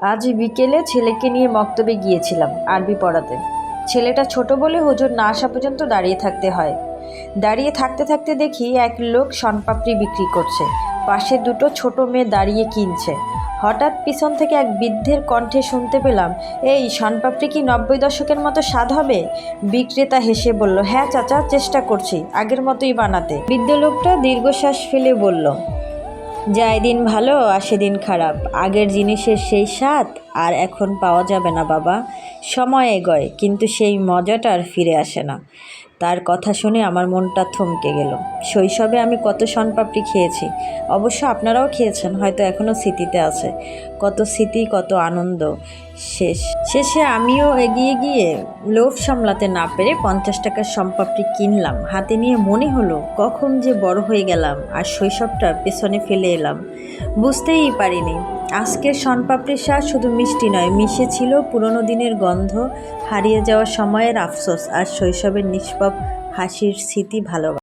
আজ বিকেলে ছেলেকে নিয়ে মক্তবে গিয়েছিলাম আরবি পড়াতে। ছেলেটা ছোট বলে হুজুর না আসা পর্যন্ত দাঁড়িয়ে থাকতে হয়। দাঁড়িয়ে থাকতে থাকতে দেখি এক লোক শনপাপড়ি বিক্রি করছে। পাশে দুটো ছোট মেয়ে দাঁড়িয়ে কিনছে। হঠাৎ পিছন থেকে এক বৃদ্ধের কণ্ঠে শুনতে পেলাম, এই শনপাপড়ি কি নব্বই দশকের মতো স্বাদ হবে? বিক্রেতা হেসে বলল হ্যাঁ চাচা, চেষ্টা করছি, আগের মতোই বানাতে। বৃদ্ধ লোকটা দীর্ঘশ্বাস ফেলে বলল যায় দিন ভালো আসে দিন খারাপ। আগের জিনিসের সেই স্বাদ আর এখন পাওয়া যাবে না বাবা। সময় এগোয়, কিন্তু সেই মজাটা আর ফিরে আসে না। তার কথা শুনে আমার মনটা থমকে গেল। শৈশবে আমি কত শনপাপড়ি খেয়েছি। অবশ্য আপনারাও খেয়েছেন, হয়তো এখনও স্মৃতিতে আছে। কত স্মৃতি, কত আনন্দ। শেষ, শেষে আমিও এগিয়ে গিয়ে লোভ সামলাতে না পেরে পঞ্চাশ টাকার সম্পাপড়ি কিনলাম। হাতে নিয়ে মনে হলো, কখন যে বড় হয়ে গেলাম আর শৈশবটা পেছনে ফেলে এলাম। বুঝতেই পারিনি, আজকের শনপাপড়ির স্বাদ শুধু মিষ্টি নয় মিশে ছিল পুরনো দিনের গন্ধ, হারিয়ে যাওয়া সময়ের আফসোস আর শৈশবের নিষ্পাপ হাসির স্মৃতি ভালোবাসা।